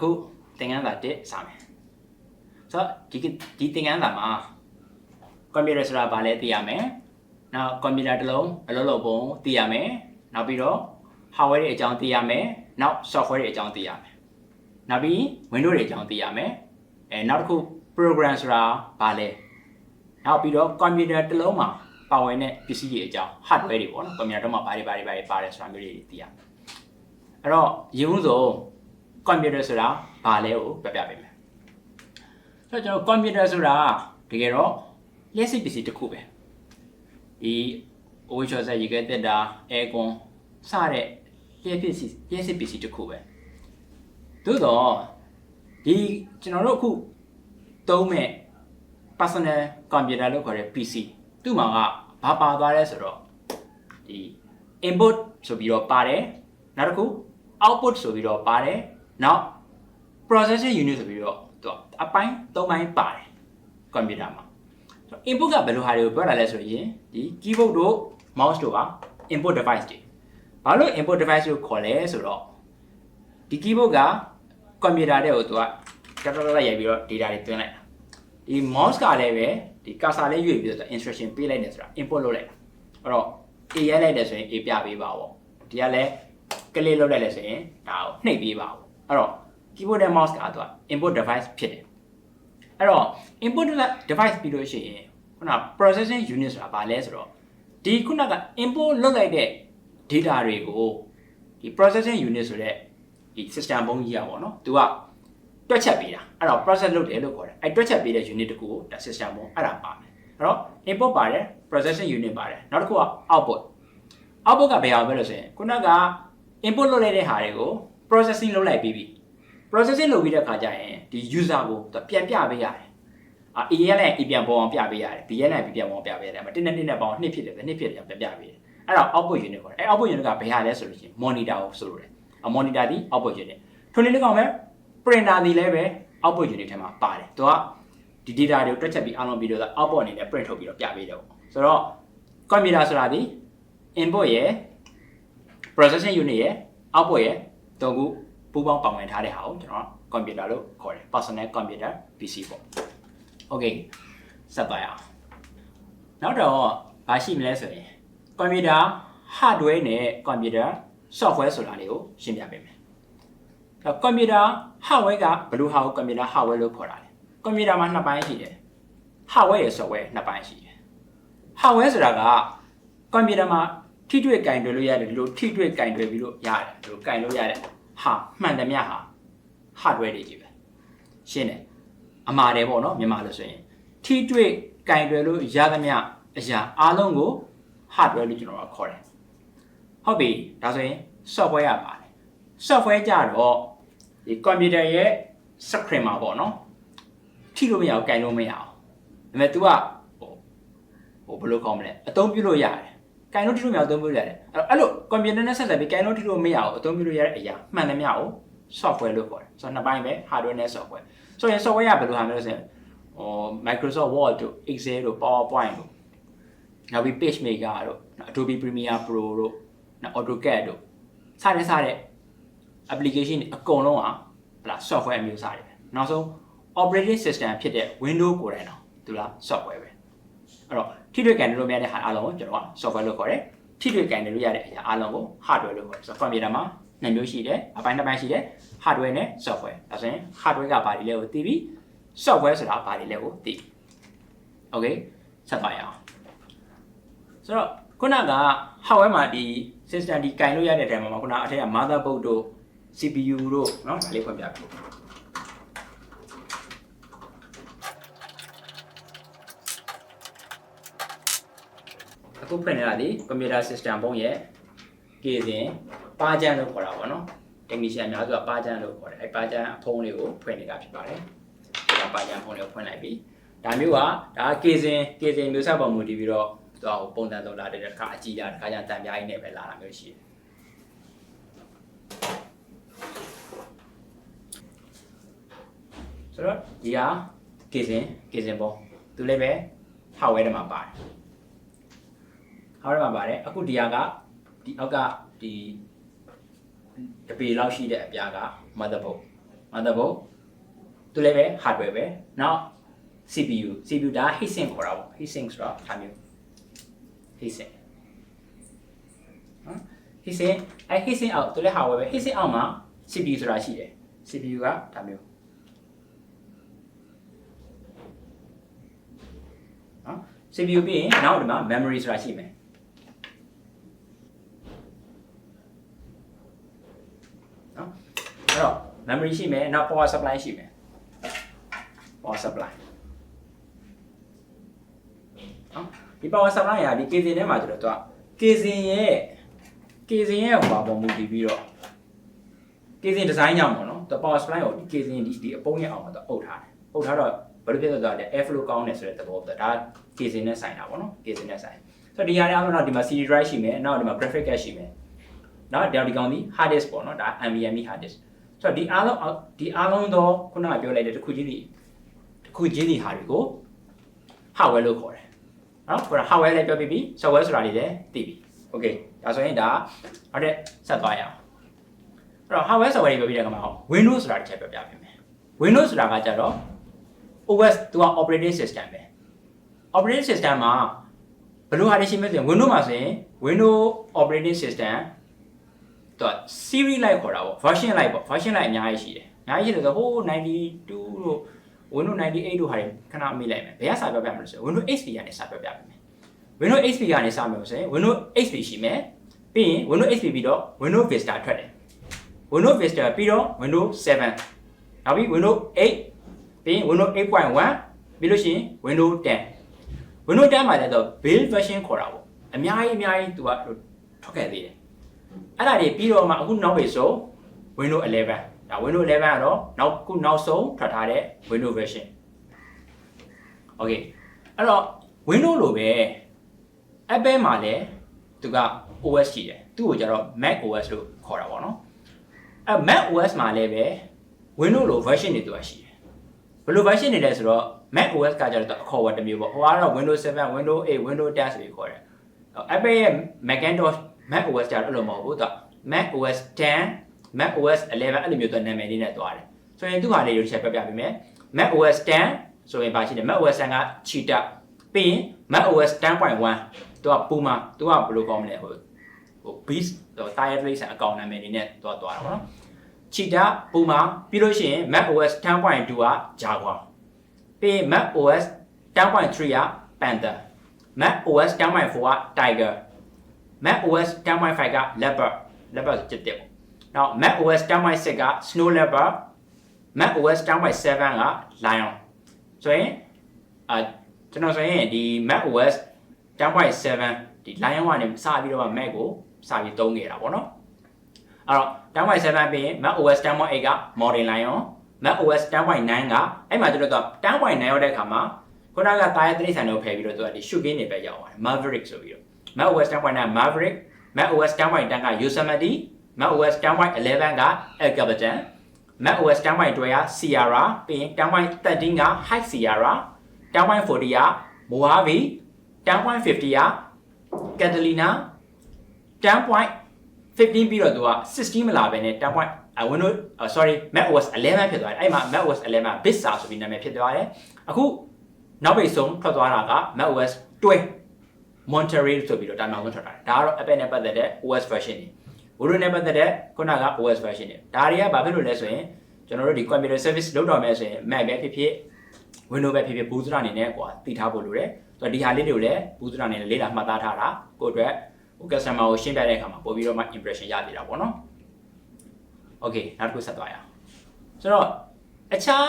အခုသင်ခန်းစာ1စမယ်ဆိုတော့ဒီဒီသင်ခန်းစာမှာကွန်ပျူတာဆိုတာဘာလဲသိရမယ်နောက်ကွန်ပျူတာတစ်လုံးအလုပ်လုပ်ပုံသိရမယ်နောက်ပြီးတော့ hardware တွေအကြောင်းသိရမယ်နောက် software တွေအကြောင်းသိရမယ်နောက်ပြီး Windows တွေအကြောင်းသိရမယ်အဲနောက်တစ်ခု program ဆိုတာဘာလဲနောက်ပြီးတော့ကွန်ပျူတာတစ်လုံးမှာပါဝင်တဲ့ပစ္စည်းတွေအကြောင်း hardware တွေပေါ့နော်ကွန်ပျူတာတော့မှာဘာတွေဘာတွေဘာတွေပါတယ်ဆိုတာမျိုးတွေသိရမယ်အဲ့တော့ရေဦးဆို ကွန်ပျူတာဆိုတာဘာလဲကိုပြပြပေးမယ်ဆိုတော့ကျွန်တော်ကွန်ပျူတာဆိုတာတကယ်တော့လျှက်စစ်ပစ္စည်းတစ်ခုပဲဒီ OHS ရေခဲတက်တာ aircon စတဲ့လျှက်ပစ္စည်းလျှက်စစ်ပစ္စည်းတစ်ခုပဲသို့တော့ဒီကျွန်တော်တို့အခုသုံးမဲ့ personal computer လို့ခေါ်တဲ့ PC သူ့မှာကဘာပါသွားလဲဆိုတော့ဒီ input ဆိုပြီးတော့ပါတယ်နောက်တစ်ခု output ဆိုပြီးတော့ပါတယ် နောက် processing unit ဆိုပြီးတော့သူအပိုင်း၃ပိုင်းပါတယ် computer မှာ input ကဘယ်လိုဟာတွေကိုပြောတာလဲဆိုရင်ဒီ keyboard တို့ mouse တို့က input device တွေဘာလို့ input device ကိုခေါ်လဲဆိုတော့ဒီ keyboard က computer တဲ့ကိုသူကတက်တက်တက်ရိုက်ပြီးတော့ data တွေသွင်းလိုက်တာဒီ mouse ကလည်းပဲဒီ cursor လေးရွေ့ပြီးတော့ instruction ပေးလိုက်တယ်ဆိုတာ input လုပ်လိုက်တာအဲ့တော့ A ရိုက်လိုက်တယ်ဆိုရင် A ပြပေးပါပေါ့ဒီကလည်းကလေးလုပ်လိုက်လဲဆိုရင်ဒါကိုနှိပ်ပေးပါပေါ့ အဲ့တော့ keyboard နဲ့ mouse ကသူက input device ဖြစ်တယ်အဲ့တော့ input device ပြီးလို့ရှိရင်ခုန processing unit ဆိုတာဘာလဲဆိုတော့ဒီခုနက input လုပ်လိုက်တဲ့ data တွေကိုဒီ processing unit ဆိုတဲ့ဒီ system ဘုံကြီးอ่ะပေါ့နော်သူကတွက်ချက်ပေးတာအဲ့တော့ process လုပ်တယ်လို့ခေါ်တယ်အဲ့တွက်ချက်ပေးတဲ့ unit တကူကိုဒါ system ဘုံအဲ့ဒါပါမယ်အဲ့တော့ input ပါတယ် processing unit ပါတယ်နောက်တစ်ခုက output output ကဘယ်ဟာပဲလို့ဆိုရင်ခုနက input လုပ်လိုက်တဲ့ဟာတွေကို processing လုပ်လိုက်ပြီးပြီ processing လုပ်ပြီးတဲ့အခါကျရင်ဒီ user ကိုသူပြန်ပြပေးရတယ်အာ A ရနဲ့ A ပြန်ပေါ်အောင်ပြပေးရတယ် B ရနဲ့ B ပြန်ပေါ်အောင်ပြပေးရတယ်အမတင်းနဲ့တင်းနဲ့ပေါင်းနှစ်ဖြစ်တယ်ပဲနှစ်ဖြစ်တယ်ပြန်ပြပေးတယ်အဲ့တော့ output unit ခေါ်တယ်အဲ့ output unit ကဘယ်ဟာလဲဆိုလို့ရှိရင် monitor ကိုဆိုလိုတယ်အ monitor ဒီ output unit ထိုနည်း၎င်းပဲ printer ဒီလည်းပဲ output unit ထဲမှာပါတယ်သူကဒီ data တွေကိုတွက်ချက်ပြီးအားလုံးပြီးတော့ output အနေနဲ့ print ထုတ်ပြီးတော့ပြပေးတယ်ပေါ့ဆိုတော့ computer ဆိုတာဒီ input ရယ် processing unit ရယ် output ရယ် တုံးခုပူးပေါင်းပါဝင်ထားတဲ့ဟာကိုကျွန်တော် computer လို့ခေါ်တယ် personal computer PC ပေါ့ okay ဆက်သွားရအောင်နောက်တော့ဘာရှိမလဲဆိုရင် computer hardware နဲ့ computer software ဆိုတာလေးကိုရှင်းပြပေးမယ်အဲ့ computer hardware ကဘယ်လိုဟာကို computer hardware လို့ခေါ်တာလဲ computer မှာနှစ်ပိုင်းရှိတယ် hardware ရယ် software နှစ်ပိုင်းရှိတယ် hardware ဆိုတာက computer မှာ ထိတွေ့ကင်တွယ်လို့ရတယ်ဒီလိုထိတွေ့ကင်တွယ်ပြီးလို့ရတယ်ဒီလိုကင်လို့ရတယ်ဟာမှန်တယ်မြဟာ hardware တွေကြီးပဲရှင်းတယ်အမှားတယ်ပေါ့နော်မြန်မာလို့ဆိုရင်ထိတွေ့ကင်တွယ်လို့ရသမျှအရာအားလုံးကို hardware လို့ကျွန်တော်ကခေါ်တယ်ဟုတ်ပြီဒါဆိုရင် software ရပါတယ် software ကြတော့ဒီ computer ရဲ့ screen မှာပေါ့နော်ထိလို့မရအောင်ကင်လို့မရအောင်ဒါပေမဲ့ तू ကဟိုဟိုဘယ်လိုခေါ်မလဲအသုံးပြုလို့ရတယ် ကင်လို့ထိလို့မရအောင်အသုံးပြုလို့ရတယ်အဲ့လို computer နဲ့ဆက်ဆက်ပြီးကင်လို့ထိလို့မရအောင်အသုံးပြုလို့ရတဲ့အရာမှန်တယ်မြကို software လို့ခေါ်တယ်ဆိုတော့နှစ်ပိုင်းပဲ hardware နဲ့ software ဆိုရင် software ကဘယ်လိုဟာမျိုးလဲဆိုရင်ဟို Microsoft Word တို့ Excel တို့ PowerPoint တို့နောက်ပြီး Page Maker တို့ Adobe Premiere Pro တို့နောက် AutoCAD တို့စတဲ့စတဲ့ application တွေအကုန်လုံးကဟလာ software အမျိုးအစားတွေပဲနောက်ဆုံး operating system ဖြစ်တဲ့ Windows ကိုယ်တိုင်တော့သူလား software ပဲအဲ့တော့ ထိတွေ့ကန်လို့မရတဲ့ဟာအားလုံးကိုကျွန်တော်က software လို့ခေါ်တယ်ထိတွေ့ကန်လို့ရတဲ့အရာအားလုံးကို hardware လို့ခေါ်တယ်ဆိုတော့ computer မှာနှစ်မျိုးရှိတယ်အပိုင်းတစ်ပိုင်းရှိတယ် hardware နဲ့ software ဒါဆိုရင် hardware ကဘာတွေလဲကိုသိပြီ software ဆိုတာဘာတွေလဲကိုသိပြီ okay ဆက်ပါရအောင်ဆိုတော့ခုနက hardware မှာဒီ system ဒီကင်လို့ရတဲ့ time မှာခုနအထက်က motherboard တို့ CPU တို့เนาะဒါလေးဖွင့်ပြပြ ခုဖွင့်နေတာဒီ computer system ဘုံရဲ့ case စဉ်ပါကြမ်းလို့ခေါ်တာပေါ့နော် technician များစုကပါကြမ်းလို့ခေါ်တယ်အဲပါကြမ်းအဖုံးလေးကိုဖွင့်နေတာဖြစ်ပါတယ်ဒါပါကြမ်းဖုံးလေးကိုဖွင့်လိုက်ပြီဒါမျိုးကဒါ case စဉ် case စဉ်မျိုးစပုံမူတည်ပြီးတော့သူကပုံစံသုံးလာတဲ့တစ်ခါအကြည့်လာတစ်ခါကျတန်ပြားကြီးနဲ့ပဲလာတာမျိုးရှိတယ်ဆိုတော့ဒီဟာ case စဉ် case စဉ်ပုံသူလည်းပဲ hardware ထဲမှာပါတယ် hardware မှာပါတယ်အခုဒီဟာကဒီအောက်ကဒီတပေလောက်ရှိတဲ့အပြားက motherboard motherboard သူလည်းပဲ hardware ပဲနောက် CPU CPU ဒါ heatsink ခေါ်တာပေါ့ heatsink ဆိုတော့ဒါမျိုး heatsink နော် heatsink အဲ heatsink အောက်သူလည်း hardware ပဲ heatsink အောက်မှာ CPU ဆိုတာရှိတယ် CPU ကဒါမျိုးနော် CPU ပြီးရင်နောက်ဒီမှာ memory ဆိုတာရှိမယ်နော် အဲ့တော့ memory ရှိမယ်နောက် power supply ရှိမယ် power supply နော်ဒီ power supply ကဒီ casing ထဲမှာကျတော့သူက casing ရဲ့ casing ရဲ့ဟိုပါပေါ်မူတည်ပြီးတော့ casing design ကြောင့်ပေါ့နော်သူ power supply ကိုဒီ casing ဒီဒီအပုံးရဲ့အောင်မှာသူအုပ်ထားတယ်အုပ်ထားတော့ဘာလို့ဖြစ်လဲဆိုတော့လေ air flow ကောင်းတယ်ဆိုတဲ့သဘောပဲဒါ casing နဲ့ဆိုင်တာပေါ့နော် casing နဲ့ဆိုင်ဆိုတော့ဒီဟာတွေအားလုံးတော့ဒီမှာ CD drive ရှိမယ်နောက်ဒီမှာ graphic card ရှိမယ်နော်ဒီဒီကောင်ဒီ hard disk ပေါ့နော်ဒါ NVMe hard disk ဆိုတော့ဒီအားလုံးဒီအားလုံးတော့ခုနကပြောလိုက်တဲ့တစ်ခုချင်းဒီတစ်ခုချင်းဒီဟာတွေကို hardware လို့ခေါ်တယ်နော်ခုန hardware လည်းပြောပြီးပြီ software ဆိုတာတွေလည်းသိပြီ okay ဒါဆိုရင်ဒါဟုတ်တဲ့ဆက်သွားရအောင်အဲ့တော့ hardware software တွေပြောပြီးတဲ့အခါမှာ Windows ဆိုတာတစ်ချက်ပြောပြပေးမယ် Windows ဆိုတာကကြတော့ OS သူက operating system ပဲ operating system မှာဘယ်လိုဟာတွေရှိမလဲဆိုရင် Windows မှာဆိုရင် Windows operating system သူက series လိုက်ခေါ်တာပေါ့ version လိုက်ပေါ့ version လိုက်အများကြီးရှိတယ်အများကြီးရှိတယ်ဆိုဟိုး92တို့ Windows 98တို့ဟာတွေခဏမေးလိုက်မယ်ဘယ်ကစာပြောပြမလဲဆိုရင် Windows XP ကနေစာပြောပြပေးမယ် Windows XP ကနေစမယ်ဆိုရင် Windows XP ရှိမယ်ပြီးရင် Windows XP ပြီးတော့ Windows Vista ထွက်တယ် Windows Vista ပြီးတော့ Windows 7နောက်ပြီး Windows 8ပြီးရင် Windows 8.1ပြီးလို့ရှိရင် Windows 10 Windows 10မှာလည်းတော့ build version ခေါ်တာပေါ့အများကြီးအများကြီးသူကထွက်ခဲ့သေးတယ် အဲ့ဒါတွေပြီးတော့မှအခုနောက်ပြီဆို Windows 11ဒါ Windows 11ကတော့နောက်ခုနောက်ဆုံးထွက်ထားတဲ့ Windows version Okay အဲ့တော့ Windows လိုပဲ Apple မှာလည်းသူက OS ရှိတယ်သူ့ကိုကျတော့ Mac OS လို့ခေါ်တာပေါ့နော်အဲ Mac OS မှာလည်းပဲ Windows လို version တွေသူကရှိတယ်ဘယ်လို version တွေလဲဆိုတော့ Mac OS ကကျတော့အခေါ်အဝေါ်တစ်မျိုးပေါ့ဟိုကတော့ Windows 7 Windows 8 Windows 10ဆိုပြီးခေါ်တယ် Apple ရဲ့ Macintosh Mac OS ကျတော့အဲ့လိုမဟုတ်ဘူးသူက Mac OS 10 Mac OS 11အဲ့လိုမျိုးသူနာမည်လေးနဲ့သွားတယ်ဆိုရင်သူ့ဟာလေးကိုတစ်ချက်ပြပြပေးမယ် Mac OS 10ဆိုရင်ပါရှိတယ် Mac OS 10က Cheetah ပြီးရင် Mac OS 10.1သူကပူမာသူကဘယ်လိုကောင်းမလဲဟိုဟို beast တော့ tire race အကောင့်နာမည်နေနဲ့သွားသွားတာပေါ့နော် Cheetah ပူမာပြီးလို့ရှိရင် Mac OS 10.2က Jaguar ပြီးရင် Mac OS 10.3က Panther Mac OS 10.4က Tiger Mac OS 10.5က Leopard Leopard ဆိုတစ်တစ်ပေါ့နောက် Mac OS 10.6က Snow Leopard Mac OS 10.7က Lion ဆိုရင်အာကျွန်တော်ဆိုရင်ဒီ Mac OS 10.7ဒီ Lion ကနေစပြီးတော့ Mac ကိုစပြီးသုံးခဲ့တာပေါ့နော်အဲ့တော့10.7ပြီးရင် Mac OS 10.8က Modern Lion Mac OS 10.9ကအဲ့မှာကျွန်တော်တို့10.9ရောက်တဲ့အခါမှာခုနကတာယာတိရစ္ဆာန်တွေကိုဖယ်ပြီးတော့သူကဒီ Shooting တွေပဲရောက်သွားတယ် Maverick ဆိုပြီးတော့ Mac OS 10.9 Maverick Mac OS 10.10က Yosemite Mac OS 10.11က El Capitan Mac OS 10.12က Sierra ပြီးရင်10.13က High Sierra 10.40က Mojave 10.50က Catalina 10.15ပြီးတော့သူက16မလာဘဲနဲ့ 10. Windows sorry Mac OS 11ဖြစ်သွားတယ်အဲ့မှာ Mac OS 11 Vista ဆိုပြီးနာမည်ဖြစ်သွားတယ်အခုနောက်ပိတ်ဆုံးထွက်သွားတာက Mac OS 12 Monterey ဆိုပြီးတော့ဒါနောက်ဆုံးထွက်တာဒါကတော့ Apple နဲ့ပတ်သက်တဲ့ OS version တွေ Windows နဲ့ပတ်သက်တဲ့ခုနက OS version တွေဒါတွေကဘာဖြစ်လို့လဲဆိုရင်ကျွန်တော်တို့ဒီ computer service လုပ်တော့မယ်ဆိုရင် Mac ပဲဖြစ်ဖြစ် Windows ပဲဖြစ်ဖြစ် booster အနေနဲ့ကွာတည်ထားဖို့လိုတယ်ဆိုတော့ဒီဟာလေးတွေကိုလည်း booster အနေနဲ့လေးလာမှတ်သားထားတာကိုယ့်အတွက်ဟို customer ကိုရှင်းပြတဲ့အခါမှာပို့ပြီးတော့မှ impression ရသေးတာပေါ့နော် Okay နောက်တစ်ခုဆက်သွားရအောင်ဆိုတော့အခြား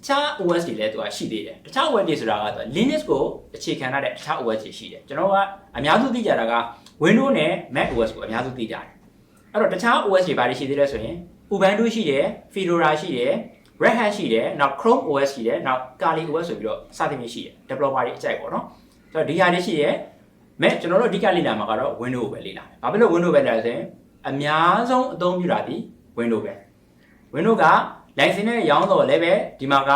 အခြား OS တွေလည်းသူကရှိသေးတယ်တခြား OS တွေဆိုတာကတော့ Linux ကိုအခြေခံထားတဲ့တခြား OS တွေရှိတယ်ကျွန်တော်ကအများစုသိကြတာက Windows နဲ့ Mac OS ကိုအများစုသိကြတယ်အဲ့တော့တခြား OS တွေဘာတွေရှိသေးလဲဆိုရင် Ubuntu ရှိတယ် Fedora ရှိတယ် Red Hat ရှိတယ်နောက် Chrome OS ရှိတယ်နောက် Kali OS ဆိုပြီးတော့စသဖြင့်ရှိတယ် developer တွေအကြိုက်ပေါ့နော်ဆိုတော့ဒီဟာတွေရှိတယ်မဲ့ကျွန်တော်တို့အဓိကလေ့လာမှာကတော့ Windows ကိုပဲလေ့လာမယ်။ဘာဖြစ်လို့ Windows ပဲလဲဆိုရင်အများဆုံးအသုံးပြုတာဒီ Windows ပဲ Windows က license နဲ့ရောင်းတော့လည်းပဲဒီမှာက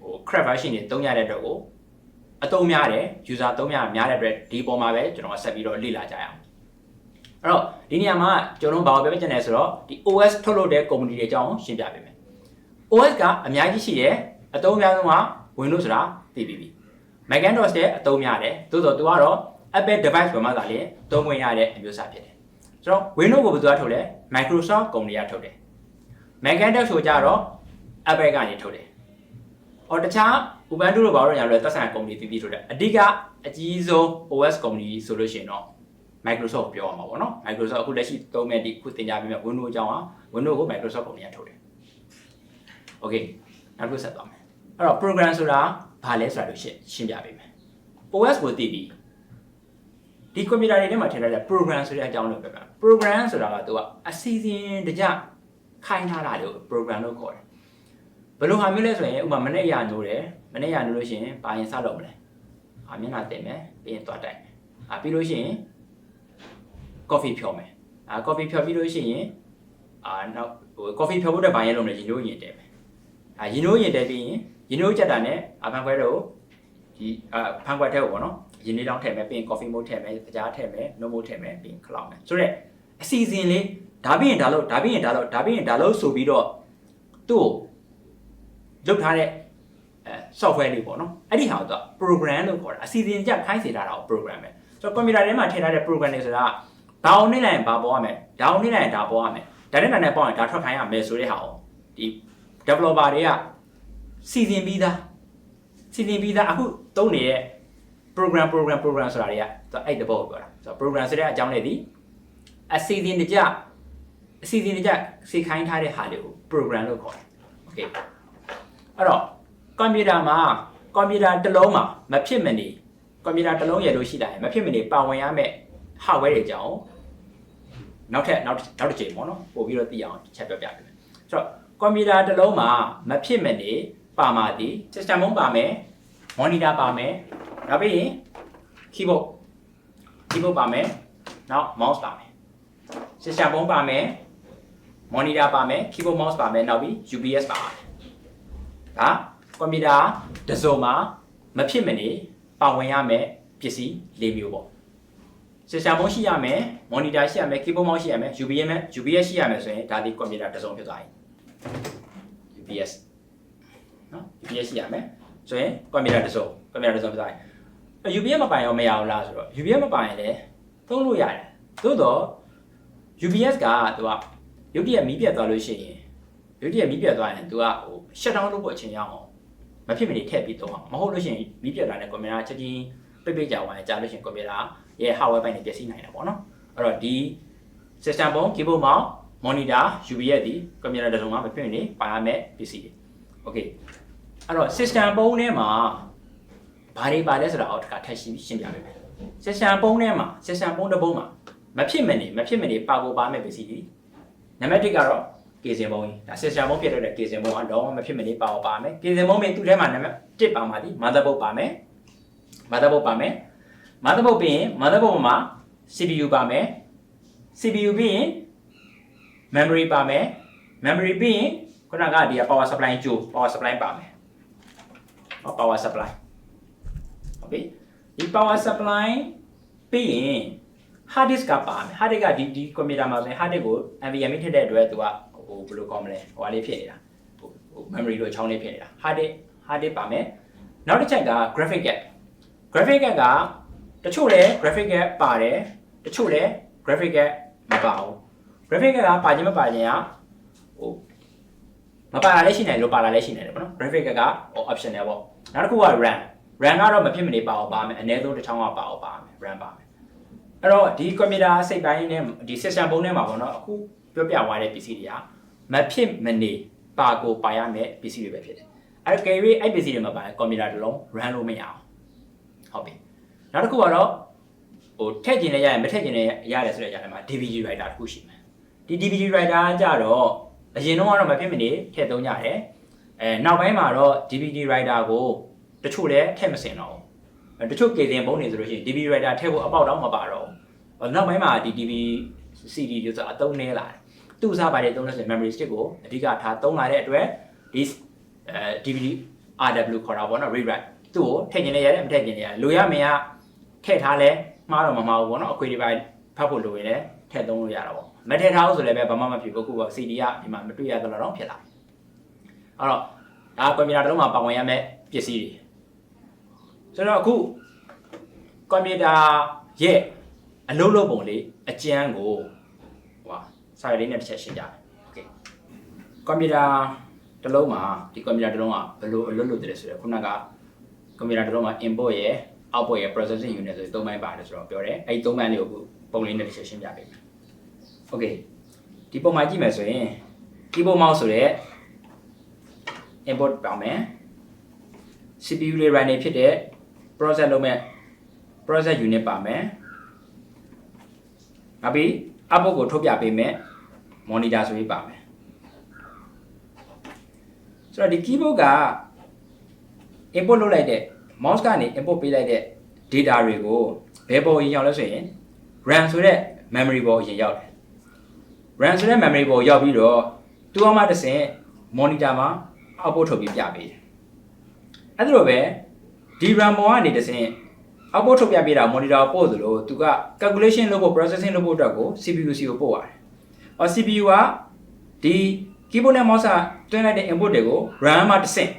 ဟို crack version တွေသုံးရတဲ့အတွက်ကိုအသုံးများတယ် user သုံးများများတဲ့အတွက်ဒီပုံမှာပဲကျွန်တော်ဆက်ပြီးတော့လေ့လာကြရအောင်အဲ့တော့ဒီနေရာမှာကျွန်တော်ဘာပြောပြချင်လဲဆိုတော့ဒီ OS ထုတ်လုပ်တဲ့ company တွေအကြောင်းရှင်းပြပေးမယ် OS ကအများကြီးရှိတယ်အသုံးများဆုံးက Windows ဆိုတာသိပြီးပြီ Macintosh တဲ့အသုံးများတယ်သို့တော့သူကတော့ Apple device ပေါ်မှာသာလေသုံးခွင့်ရတဲ့အမျိုးအစားဖြစ်တယ်ဆိုတော့ Windows ကိုဘယ်သူကထုတ်လဲ Microsoft ကုမ္ပဏီကထုတ်တယ် Macintosh ကိုကြတော့ Apple ကနေထုတ်တယ်။အော်တခြား Ubuntu တို့ဘာလို့ညာလို့သက်ဆိုင်ကုမ္ပဏီတည်တည်ထုတ်တယ်။အဓိကအကြီးဆုံး OS ကုမ္ပဏီဆိုလို့ရှိရင်တော့ Microsoft ကိုပြောရမှာပေါ့နော်။ Microsoft အခုလက်ရှိသုံးမဲ့ဒီခုသင်ကြားပေးမဲ့ Windows အကြောင်းဟာ Windows ကို Microsoft ကုမ္ပဏီကထုတ်တယ်။ Okay နောက်တစ်ခုဆက်သွားမယ်။အဲ့တော့ program ဆိုတာဘာလဲဆိုတာလို့ရှင်းရှင်းပြပေးမယ်။ OS ကိုသိပြီးဒီကွန်ပျူတာတွေထဲမှာထည့်ထားတဲ့ program ဆိုတဲ့အကြောင်းလို့ပြောပြမယ် program ဆိုတာကသူကအစီအစဉ်တကြ ခိုင်းထားတာလို့ program လို့ခေါ်တယ်ဘယ်လိုဟာမျိုးလဲဆိုရင်ဥပမာမနေ့ရညိုးတယ်မနေ့ရညိုးလို့ရှိရင်ဘာရင်စလုပ်မလဲအာမျက်နှာတင်မယ်ပြီးရင်သွားတိုက်မယ်အာပြီးလို့ရှိရင် coffee ဖြောမယ်အာ coffee ဖြောပြီးလို့ရှိရင်အာနောက်ဟို coffee ဖြောဖို့အတွက်ဘာရင်လုပ်မလဲရင်ညိုးရင်တယ်မယ်အာရင်ညိုးရင်တယ်ပြီးရင်ရင်ညိုးချက်တာနဲ့အဖန်ခွဲတော့ဒီအာဖန်ခွဲထဲကိုပေါ့နော်ရင်းနှီးတောင်းထည့်မယ်ပြီးရင် coffee mode ထည့်မယ်ကြားထည့်မယ် no mode ထည့်မယ်ပြီးရင် cloud မယ်ဆိုတော့အစီအစဉ်လေး ဒါပြီးရင်ဒါလို့ဒါပြီးရင်ဒါလို့ဒါပြီးရင်ဒါလို့ဆိုပြီးတော့သူ့ကိုလုပ်ထားတဲ့အဲ software လေးပေါ့နော်အဲ့ဒီဟာကိုသူက program လို့ခေါ်တာအစီအစဉ်ကြခိုင်းစေတာတော့ program ပဲဆိုတော့ computer ထဲမှာထည့်ထားတဲ့ program တွေဆိုတာဘာအောင်နေလိုက်ရင်ဘာပေါ်ရမယ်ဒါအောင်နေလိုက်ရင်ဒါပေါ်ရမယ်ဒါနဲ့ဒါနဲ့ပေါ့ရင်ဒါထွက်ခိုင်းရမယ်ဆိုတဲ့ဟာကိုဒီ developer တွေကစီစဉ်ပြီးသားစီစဉ်ပြီးသားအခုသုံးနေတဲ့ program program program ဆိုတာတွေကသူအဲ့တဘောကိုပြောတာဆိုတော့ program ဆိုတဲ့အကြောင်းလေးဒီအစီအစဉ်တကြ အစီအစဉ်တကြစီခိုင်းထားတဲ့ဟာလေးကို program လို့ခေါ်တယ် okay အဲ့တော့ကွန်ပျူတာမှာကွန်ပျူတာတစ်လုံးမှာမဖြစ်မနေကွန်ပျူတာတစ်လုံးရလို့ရှိတာရင်မဖြစ်မနေပါဝင်ရမယ့် hardware တွေကြောင်းနောက်ထပ်နောက်နောက်တစ်ချိန်ပေါ့နော်ပို့ပြီးတော့သိအောင်ချက်ပြောပြပေးမယ်ဆိုတော့ကွန်ပျူတာတစ်လုံးမှာမဖြစ်မနေပါမှာဒီ system မုံပါမယ် monitor ပါမယ်နောက်ပြီးရင် keyboard keyboard ပါမယ်နောက် mouse ပါမယ် system ပုံးပါမယ် monitor ပါမယ် keyboard mouse ပါမယ်နောက်ပြီး UPS ပါမယ်ဒါကွန်ပျူတာတစ်စုံမှာမဖြစ်မနေပါဝင်ရမယ်ပစ္စည်း၄မျိုးပေါ့ system ပုံးရှိရမယ် monitor ရှိရမယ် keyboard mouse ရှိရမယ် UPS နဲ့ UPS ရှိရမယ်ဆိုရင်ဒါဒီကွန်ပျူတာတစ်စုံဖြစ်သွားပြီ UPS နော် UPS ရှိရမယ်ဆိုရင်ကွန်ပျူတာတစ်စုံကွန်ပျူတာတစ်စုံဖြစ်သွားပြီ UPS မပိုင်ရောမရဘူးလားဆိုတော့ UPS မပိုင်ရင်လည်းသုံးလို့ရတယ်သို့တော့ UPS ကသူက ရုပ်တရက်မီးပြတ်သွားလို့ရှိရင်ရုပ်တရက်မီးပြတ်သွားရင်သူကဟို shut down လုပ်ဖို့အချိန်ရအောင်မဖြစ်မနေထည့်ပြီးသုံးအောင်မဟုတ်လို့ရှိရင်မီးပြတ်တာနဲ့ကွန်ပျူတာချက်ချင်းပိတ်ပိတ်ကြာသွားရင်ကြာလို့ရှိရင်ကွန်ပျူတာရဲ့ hardware ပိုင်းတွေပျက်စီးနိုင်တာပေါ့နော်အဲ့တော့ဒီ system ပုံ keyboard mouse monitor UPS ဒီကွန်ပျူတာတစ်စုံမှာမဖြစ်မနေပါရမယ့်ပစ္စည်းတွေ okay အဲ့တော့ system ပုံထဲမှာဘာတွေပါလဲဆိုတာအောက်တစ်ခါထပ်ရှင်းရှင်းပြပေးမယ် session ပုံးထဲမှာ session ပုံးတစ်ပုံးမှာမဖြစ်မနေမဖြစ်မနေပါကိုပါမဲ့ပစ္စည်းတွေ နံပါတ်1ကတော့ကေစင်ပုံးကြီးဒါ session ပုံးဖြစ်တဲ့ကေစင်ပုံးကတော့မဖြစ်မနေပါကိုပါမယ်ကေစင်ပုံးပြင်သူ့ထဲမှာနံပါတ်1ပါမှာဒီ motherboard ပါမယ် motherboard ပါမယ် motherboard ပြီးရင် motherboard မှာ CPU ပါမယ် CPU ပြီးရင် memory ပါမယ် memory ပြီးရင်ခုနကဒီ power supply ကြို power supply ပါမယ်ဟော power supply ဟုတ်ပြီဒီ power supply ပြီးရင် hard disk ကပါမယ် hard disk ကဒီဒီကွန်ပျူတာမှာဆိုရင် hard disk ကို NVMe ထည့်တဲ့အတွက်သူကဟိုဘယ်လိုကောင်းမလဲဟိုဟာလေးဖြစ်နေတာဟိုဟို memory လို့ချောင်းလေးဖြစ်နေတာ hard disk hard disk ပါမယ်နောက်တစ်ချက်က graphic card graphic card ကတချို့လဲ graphic card ပါတယ်တချို့လဲ graphic card မပါဘူး graphic card ကပါခြင်းမပါခြင်းကဟိုမပါလာလည်းရှိနိုင်လို့ပါလာလည်းရှိနိုင်တယ်ပေါ့နော် graphic card ကဟို optional ပေါ့နောက်တစ်ခုက RAM RAM ကတော့မဖြစ်မနေပါအောင်ပါမယ်အနည်းဆုံးတစ်ချောင်းကပါအောင်ပါမယ် RAM ပါမယ် အဲ့တော့ဒီကွန်ပျူတာစိတ်ပိုင်းနဲ့ဒီ system ပုံးထဲမှာပေါ့နော်အခုပြောပြသွားတဲ့ပစ္စည်းတွေကမဖြစ်မနေပါကိုပါရမယ့်ပစ္စည်းတွေပဲဖြစ်တယ်အဲ့ကယ်ရီအဲ့ပစ္စည်းတွေမှာပါရင်ကွန်ပျူတာတစ်လုံး run လို့မရအောင်ဟုတ်ပြီနောက်တစ်ခုကတော့ဟိုထည့်ကျင်လည်းရရင်မထည့်ကျင်လည်းရတယ်ဆိုတဲ့အရာတွေမှာ DVG writer တစ်ခုရှိမယ်ဒီ DVG writer ကကြတော့အရင်တော့ကတော့မဖြစ်မနေထည့်သုံးကြတယ်အဲနောက်ပိုင်းမှာတော့ DVD writer ကိုတချို့လည်းထည့်မစင်တော့ဘူး တချို့ကေတင်ပုံးနေဆိုလို့ရှိရင် DB writer ထည့်ဖို့အပေါက်တော့မပါတော့ဘူးနောက်ပိုင်းမှာဒီ DB CD တွေဆိုအသုံးနည်းလာတယ်သူ့စားပါတဲ့သုံးလို့ဆိုရင် memory stick ကိုအဓိကထားသုံးလာတဲ့အတွက်ဒီအဲ DVD RW ခေါ်တာပေါ့နော် rewrite သူ့ကိုထည့်ကျင်နေရတယ်မထည့်ကျင်နေရတယ်လိုရမင်းကထည့်ထားလဲမှားတော့မမှားဘူးပေါ့နော်အခွေတွေပါဖတ်ဖို့လိုရင်လည်းထည့်သုံးလို့ရတာပေါ့မထည့်ထားဘူးဆိုလည်းပဲဘာမှမဖြစ်ဘူးအခုက CD ကဒီမှာမတွေ့ရတော့တော့ဖြစ်လာအဲ့တော့ဒါကွန်ပျူတာတစ်လုံးမှာပါဝင်ရမယ့်ပစ္စည်းတွေ ဆိုတော့အခုကွန်ပျူတာရဲ့အလုပ်လုပ်ပုံလေးအကျန်းကိုဟိုစာရွက်လေးနဲ့တစ်ချက်ရှင်းပြမယ်โอเคကွန်ပျူတာတစ်လုံးမှာဒီကွန်ပျူတာတစ်လုံးကဘယ်လိုအလုပ်လုပ်တယ်ဆိုတော့ခုနကကွန်ပျူတာတစ်လုံးမှာ input ရဲ့ output ရဲ့ processing unit ဆိုပြီးသုံးပိုင်းပါတယ်ဆိုတော့ပြောတယ်အဲ့ဒီသုံးပိုင်းလေးကိုအခုပုံလေးနဲ့တစ်ချက်ရှင်းပြပေးမယ်โอเคဒီပုံမှာကြည့်မယ်ဆိုရင် keyboard mouse ဆိုတဲ့ input ပါမယ် CPU လေး run နေဖြစ်တဲ့ process လုပ်မဲ့ process unit ပါမယ်နောက်ပြီး output ကိုထုတ်ပြပေးမယ် monitor ဆိုပြီးပါမယ်ဆိုတော့ဒီ keyboard က input လုပ်လိုက်တဲ့ mouse ကနေ input ပေးလိုက်တဲ့ data တွေကိုဘယ်ပေါ်ရင်ရောက်လဲဆိုရင် RAM ဆိုတဲ့ memory ပေါ်ရင်ရောက်တယ် RAM ဆိုတဲ့ memory ပေါ်ရောက်ပြီးတော့သူ့အမှတစ်ဆင့် monitor မှာ output ထုတ်ပြီးပြပေးတယ်အဲ့ဒါလိုပဲ ဒီ RAM ပေါ်ကနေတစ်ဆင့် output ထုတ်ပြပေးတာ monitor ကိုပို့သလိုသူက calculation လုပ်ဖို့ processing လုပ်ဖို့အတွက်ကို CPU စီကိုပို့ရတယ်။အော် CPU ကဒီ keyboard နဲ့ mouse ကတွင်းလိုက်တဲ့ input တွေကို RAM မှာတစ်ဆင့်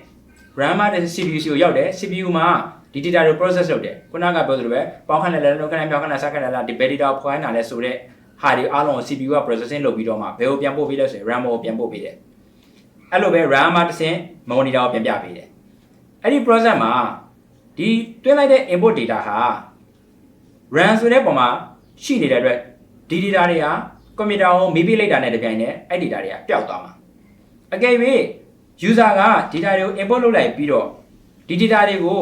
RAM မှာတစ်ဆင့် CPU စီကိုရောက်တယ် CPU မှာဒီ data တွေ process လုပ်တယ်ခုနကပြောသလိုပဲပေါင်းခန့်လည်းလည်းလုံးခန့်လည်းမြောက်ခန့်လည်းစခန့်လည်းလားဒီ bad data ကိုဖွင့်လာလဲဆိုတော့ဟာဒီအားလုံးကို CPU က processing လုပ်ပြီးတော့မှဘယ်ကိုပြန်ပို့ပေးလဲဆိုရင် RAM ကိုပြန်ပို့ပေးတယ်အဲ့လိုပဲ RAM မှာတစ်ဆင့် monitor ကိုပြန်ပြပေးတယ်အဲ့ဒီ process မှာ ဒီတွင်းလိုက်တဲ့ input data ဟာ RAM ဆိုတဲ့ပုံမှာရှိနေတဲ့အတွက်ဒီ data တွေကကွန်ပျူတာကိုမေးပေးလိုက်တာနဲ့တပြိုင်နက်အဲ့ data တွေကပျောက်သွားမှာအကယ်၍ user က data တွေကို input လုပ်လိုက်ပြီးတော့ဒီ data တွေကို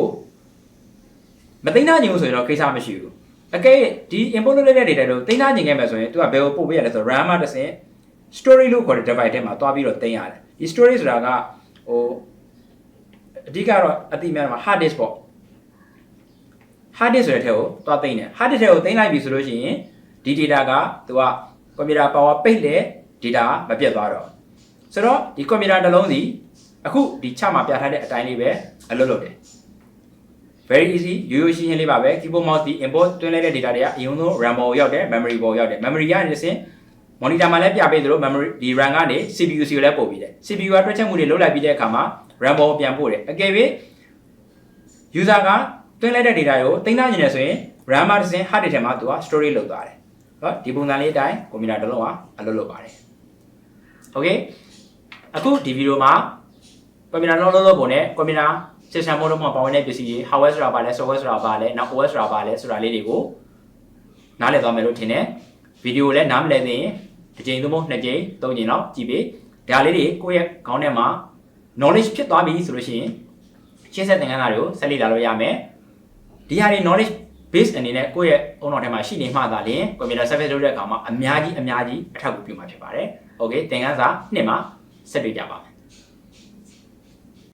မသိမ်းနိုင်ဘူးဆိုရင်တော့ကိစ္စမရှိဘူးအကယ်၍ဒီ input လုပ်လိုက်တဲ့ data တွေကိုသိမ်းနိုင်ခြင်းခဲ့မယ်ဆိုရင်သူကဘယ်ကိုပို့ပေးရလဲဆိုတော့ RAM မှာတစ်ဆင့် story လို့ခေါ်တဲ့ device ထဲမှာတွားပြီးတော့သိမ်းရတယ်ဒီ story ဆိုတာကဟိုအဓိကတော့အတိအများမှာ hard disk ပေါ့ hard disk ဆိုတဲ့ထဲကိုသွားသိမ်းတယ် hard disk ထဲကိုသိမ်းလိုက်ပြီဆိုလို့ရှိရင်ဒီ data ကသူကကွန်ပျူတာ power ပိတ်လေ data မပြတ်သွားတော့ဆိုတော့ဒီကွန်ပျူတာတစ်လုံးစီအခုဒီချမှာပြထားတဲ့အတိုင်းလေးပဲအလုပ်လုပ်တယ် very easy ရိုးရိုးရှင်းရှင်းလေးပါပဲ keyboard mouse ဒီ input တွင်းလိုက်တဲ့ data တွေကအရင်ဆုံး RAM ပေါ်ရောက်တယ် memory ပေါ်ရောက်တယ် memory ကနေတစ်ဆင့် monitor မှာလည်းပြပေးသလို memory ဒီ RAM ကနေ CPU စီကိုလည်းပို့ပြီးတယ် CPU ကတွက်ချက်မှုတွေလုပ်လိုက်ပြီးတဲ့အခါမှာ RAM ပေါ်ကိုပြန်ပို့တယ်အကယ်၍ user က တွင်းလိုက်တဲ့ data ကိုသိမ်းထားနေတယ်ဆိုရင် RAM မှာတစ်ဆင့် hard disk ထဲမှာသူက storage လုပ်သွားတယ်ဟောဒီပုံစံလေးအတိုင်းကွန်ပျူတာတစ်လုံးကအလုပ်လုပ်ပါတယ် okay အခုဒီဗီဒီယိုမှာကွန်ပျူတာလုံးလုံးလုံးပုံနဲ့ကွန်ပျူတာ system မို့လုံးမှာပါဝင်တဲ့ပစ္စည်းတွေ hardware ဆိုတာပါလဲ software ဆိုတာပါလဲနောက် OS ဆိုတာပါလဲဆိုတာလေးတွေကိုနားလည်သွားမယ်လို့ထင်တယ်ဗီဒီယိုလည်းနားမလည်သေးရင်တစ်ကြိမ်သို့မဟုတ်နှစ်ကြိမ်သုံးကြိမ်တော့ကြည့်ပေးဒါလေးတွေကိုယ့်ရဲ့ခေါင်းထဲမှာ knowledge ဖြစ်သွားပြီဆိုလို့ရှိရင်ရှင်းဆက်သင်ခန်းစာတွေကိုဆက်လက်လာလို့ရမယ် ဒီဟာတွေ knowledge base အနေနဲ့ကိုယ့်ရဲ့အုံတော်ထဲမှာရှိနေမှသာလျှင် computer service လုပ်တဲ့အခါမှာအများကြီးအများကြီးအထောက်အကူပြုမှာဖြစ်ပါတယ်။ Okay သင်ခန်းစာနှစ်မှာဆက်တွေ့ကြပါမယ်